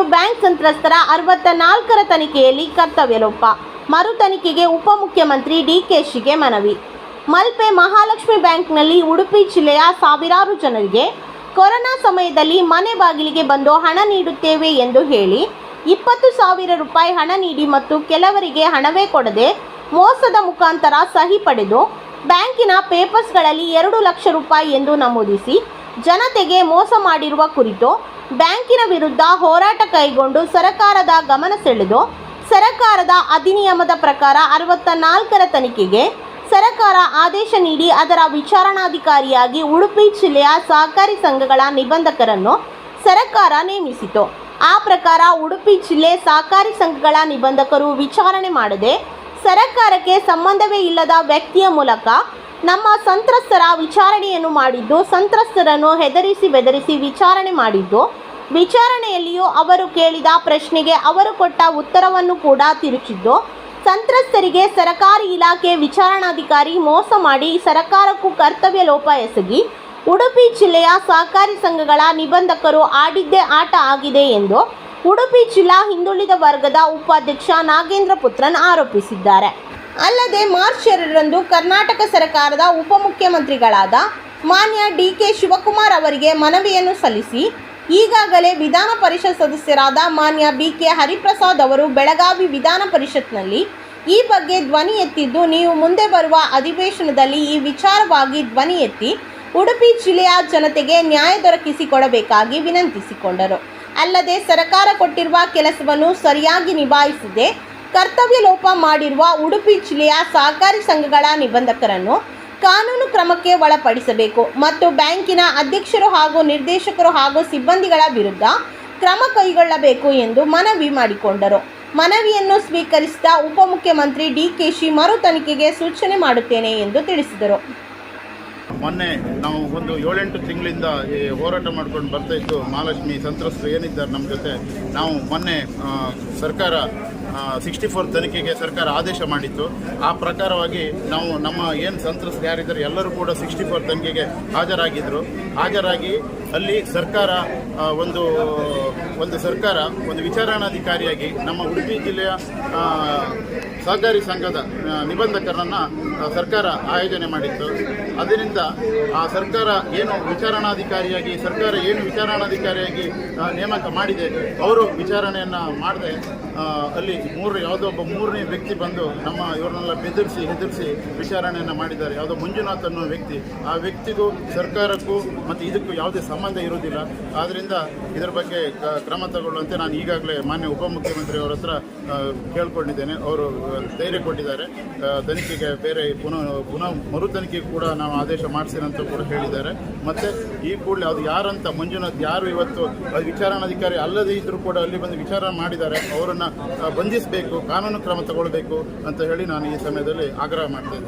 Cooperative bank ಸಂತ್ರಸ್ತರ ಅರವತ್ತ ನಾಲ್ಕರ ತನಿಖೆಯಲ್ಲಿ ಕರ್ತವ್ಯ ಲೋಪ ಮರು ತನಿಖೆಗೆ ಉಪಮುಖ್ಯಮಂತ್ರಿ ಡಿಕೆಶಿಗೆ ಮನವಿ. ಮಲ್ಪೆ ಮಹಾಲಕ್ಷ್ಮಿ ಬ್ಯಾಂಕ್ನಲ್ಲಿ ಉಡುಪಿ ಜಿಲ್ಲೆಯ ಸಾವಿರಾರು ಜನರಿಗೆ ಕೊರೋನಾ ಸಮಯದಲ್ಲಿ ಮನೆ ಬಾಗಿಲಿಗೆ ಬಂದು ಹಣ ನೀಡುತ್ತೇವೆ ಎಂದು ಹೇಳಿ, ಇಪ್ಪತ್ತು ಸಾವಿರ ರೂಪಾಯಿ ಹಣ ನೀಡಿ ಮತ್ತು ಕೆಲವರಿಗೆ ಹಣವೇ ಕೊಡದೆ ಮೋಸದ ಮುಖಾಂತರ ಸಹಿ ಪಡೆದು ಬ್ಯಾಂಕಿನ ಪೇಪರ್ಸ್ಗಳಲ್ಲಿ ಎರಡು ಲಕ್ಷ ರೂಪಾಯಿ ಎಂದು ನಮೂದಿಸಿ, ಜನತೆಗೆ ಮೋಸ ಮಾಡಿರುವ ಕುರಿತು ಬ್ಯಾಂಕಿನ ವಿರುದ್ಧ ಹೋರಾಟ ಕೈಗೊಂಡು ಸರಕಾರದ ಗಮನ ಸೆಳೆದು ಸರಕಾರದ ಅಧಿನಿಯಮದ ಪ್ರಕಾರ ಅರವತ್ತ ನಾಲ್ಕರ ತನಿಖೆಗೆ ಸರಕಾರ ಆದೇಶ ನೀಡಿ ಅದರ ವಿಚಾರಣಾಧಿಕಾರಿಯಾಗಿ ಉಡುಪಿ ಜಿಲ್ಲೆಯ ಸಹಕಾರಿ ಸಂಘಗಳ ನಿಬಂಧಕರನ್ನು ಸರಕಾರ ನೇಮಿಸಿತು. ಆ ಪ್ರಕಾರ ಉಡುಪಿ ಜಿಲ್ಲೆ ಸಹಕಾರಿ ಸಂಘಗಳ ನಿಬಂಧಕರು ವಿಚಾರಣೆ ಮಾಡದೆ ಸರಕಾರಕ್ಕೆ ಸಂಬಂಧವೇ ಇಲ್ಲದ ವ್ಯಕ್ತಿಯ ಮೂಲಕ ನಮ್ಮ ಸಂತ್ರಸ್ತರ ವಿಚಾರಣೆಯನ್ನು ಮಾಡಿದ್ದು, ಸಂತ್ರಸ್ತರನ್ನು ಹೆದರಿಸಿ ಬೆದರಿಸಿ ವಿಚಾರಣೆ ಮಾಡಿದ್ದು, ವಿಚಾರಣೆಯಲ್ಲಿಯೂ ಅವರು ಕೇಳಿದ ಪ್ರಶ್ನೆಗೆ ಅವರು ಕೊಟ್ಟ ಉತ್ತರವನ್ನು ಕೂಡ ತಿರುಚಿದ್ದು, ಸಂತ್ರಸ್ತರಿಗೆ ಸರಕಾರಿ ಇಲಾಖೆ ವಿಚಾರಣಾಧಿಕಾರಿ ಮೋಸ ಮಾಡಿ ಸರಕಾರಕ್ಕೂ ಕರ್ತವ್ಯ ಲೋಪ ಎಸಗಿ, ಉಡುಪಿ ಜಿಲ್ಲೆಯ ಸಹಕಾರಿ ಸಂಘಗಳ ನಿಬಂಧಕರು ಆಡಿದ್ದೇ ಆಟ ಆಗಿದೆ ಎಂದು ಉಡುಪಿ ಜಿಲ್ಲಾ ಹಿಂದುಳಿದ ವರ್ಗದ ಉಪಾಧ್ಯಕ್ಷ ನಾಗೇಂದ್ರ ಪುತ್ರನ್ ಆರೋಪಿಸಿದ್ದಾರೆ. ಅಲ್ಲದೆ ಮಾರ್ಚ್ ಎರಡರಂದು ಕರ್ನಾಟಕ ಸರ್ಕಾರದ ಉಪಮುಖ್ಯಮಂತ್ರಿಗಳಾದ ಮಾನ್ಯ ಡಿ ಕೆ ಶಿವಕುಮಾರ್ ಅವರಿಗೆ ಮನವಿಯನ್ನು ಸಲ್ಲಿಸಿ, ಈಗಾಗಲೇ ವಿಧಾನ ಪರಿಷತ್ ಸದಸ್ಯರಾದ ಮಾನ್ಯ ಬಿ ಕೆ ಹರಿಪ್ರಸಾದ್ ಅವರು ಬೆಳಗಾವಿ ವಿಧಾನ ಪರಿಷತ್ನಲ್ಲಿ ಈ ಬಗ್ಗೆ ಧ್ವನಿ ಎತ್ತಿದ್ದು, ನೀವು ಮುಂದೆ ಬರುವ ಅಧಿವೇಶನದಲ್ಲಿ ಈ ವಿಚಾರವಾಗಿ ಧ್ವನಿ ಎತ್ತಿ ಉಡುಪಿ ಜಿಲ್ಲೆಯ ಜನತೆಗೆ ನ್ಯಾಯ ದೊರಕಿಸಿಕೊಡಬೇಕಾಗಿ ವಿನಂತಿಸಿಕೊಂಡರು. ಅಲ್ಲದೆ ಸರ್ಕಾರ ಕೊಟ್ಟಿರುವ ಕೆಲಸವನ್ನು ಸರಿಯಾಗಿ ನಿಭಾಯಿಸದೆ. ಕರ್ತವ್ಯ ಲೋಪ ಮಾಡಿರುವ ಉಡುಪಿ ಜಿಲ್ಲೆಯ ಸಹಕಾರಿ ಸಂಘಗಳ ನಿಬಂಧಕರನ್ನು ಕಾನೂನು ಕ್ರಮಕ್ಕೆ ಒಳಪಡಿಸಬೇಕು ಮತ್ತು ಬ್ಯಾಂಕಿನ ಅಧ್ಯಕ್ಷರು ಹಾಗೂ ನಿರ್ದೇಶಕರು ಹಾಗೂ ಸಿಬ್ಬಂದಿಗಳ ವಿರುದ್ಧ ಕ್ರಮ ಕೈಗೊಳ್ಳಬೇಕು ಎಂದು ಮನವಿ ಮಾಡಿಕೊಂಡರು. ಮನವಿಯನ್ನು ಸ್ವೀಕರಿಸಿದ ಉಪಮುಖ್ಯಮಂತ್ರಿ ಶಿ ಮರು ತನಿಖೆಗೆ ಸೂಚನೆ ಮಾಡುತ್ತೇನೆ ಎಂದು ತಿಳಿಸಿದರು. ಮೊನ್ನೆ ನಾವು ಒಂದು ಏಳೆಂಟು ತಿಂಗಳಿಂದ ಈ ಹೋರಾಟ ಮಾಡ್ಕೊಂಡು ಬರ್ತಾ ಇದ್ದು ಮಹಾಲಕ್ಷ್ಮಿ ಸಂತ್ರಸ್ತರು ಏನಿದ್ದಾರೆ ನಮ್ಮ ಜೊತೆ? ನಾವು ಮೊನ್ನೆ ಸರ್ಕಾರ ಸಿಕ್ಸ್ಟಿ ಫೋರ್ ತನಿಖೆಗೆ ಸರ್ಕಾರ ಆದೇಶ ಮಾಡಿತ್ತು. ಆ ಪ್ರಕಾರವಾಗಿ ನಾವು ನಮ್ಮ ಏನು ಸಂತ್ರಸ್ತರು ಯಾರಿದ್ದಾರೆ ಎಲ್ಲರೂ ಕೂಡ ಸಿಕ್ಸ್ಟಿ ಫೋರ್ ತನಿಖೆಗೆ ಹಾಜರಾಗಿದ್ದರು ಹಾಜರಾಗಿ ಅಲ್ಲಿ ಸರ್ಕಾರ ಒಂದು ಒಂದು ಸರ್ಕಾರ, ಒಂದು ವಿಚಾರಣಾಧಿಕಾರಿಯಾಗಿ ನಮ್ಮ ಉಡುಪಿ ಜಿಲ್ಲೆಯ ಸಹಕಾರಿ ಸಂಘದ ನಿಬಂಧಕರನ್ನು ಸರ್ಕಾರ ಆಯೋಜನೆ ಮಾಡಿತ್ತು. ಅದರಿಂದ ಆ ಸರ್ಕಾರ ಏನು ವಿಚಾರಣಾಧಿಕಾರಿಯಾಗಿ, ಸರ್ಕಾರ ಏನು ವಿಚಾರಣಾಧಿಕಾರಿಯಾಗಿ ನೇಮಕ ಮಾಡಿದೆ, ಅವರು ವಿಚಾರಣೆಯನ್ನು ಮಾಡದೆ ಅಲ್ಲಿ ಮೂರು, ಯಾವುದೋ ಒಬ್ಬ ಮೂರನೇ ವ್ಯಕ್ತಿ ಬಂದು ನಮ್ಮ ಇವರನ್ನೆಲ್ಲ ಬೆದರಿಸಿ, ಹೆದರಿಸಿ ವಿಚಾರಣೆಯನ್ನು ಮಾಡಿದ್ದಾರೆ. ಯಾವುದೋ ಮಂಜುನಾಥ್ ಅನ್ನೋ ವ್ಯಕ್ತಿ, ಆ ವ್ಯಕ್ತಿಗೂ ಸರ್ಕಾರಕ್ಕೂ ಮತ್ತು ಇದಕ್ಕೂ ಯಾವುದೇ ಸಂಬಂಧ ಇರುವುದಿಲ್ಲ. ಆದ್ದರಿಂದ ಇದರ ಬಗ್ಗೆ ಕ್ರಮ ತಗೊಳ್ಳುವಂತೆ ನಾನು ಈಗಾಗಲೇ ಮಾನ್ಯ ಉಪಮುಖ್ಯಮಂತ್ರಿ ಅವರ ಹತ್ರ ಕೇಳ್ಕೊಂಡಿದ್ದೇನೆ. ಅವರು ಧೈರ್ಯ ಕೊಟ್ಟಿದ್ದಾರೆ. ತನಿಖೆಗೆ ಬೇರೆ ಪುನಃ ಪುನಃ ಮರು ತನಿಖೆಗೆ ಕೂಡ ನಾವು ಆದೇಶ ಮಾಡಿಸಿರಿ ಅಂತ ಕೂಡ ಹೇಳಿದ್ದಾರೆ. ಮತ್ತು ಈ ಕೂಡಲೇ ಅದು ಯಾರಂತ, ಮಂಜುನಾಥ್ ಯಾರು ಇವತ್ತು ವಿಚಾರಣಾಧಿಕಾರಿ ಅಲ್ಲದೇ ಇದ್ದರೂ ಕೂಡ ಅಲ್ಲಿ ಬಂದು ವಿಚಾರ ಮಾಡಿದ್ದಾರೆ. ಅವರನ್ನು ಬಂಧಿಸಬೇಕು, ಕಾನೂನು ಕ್ರಮ ತಗೊಳ್ಬೇಕು ಅಂತ ಹೇಳಿ ನಾನು ಈ ಸಮಯದಲ್ಲಿ ಆಗ್ರಹ ಮಾಡ್ತಾ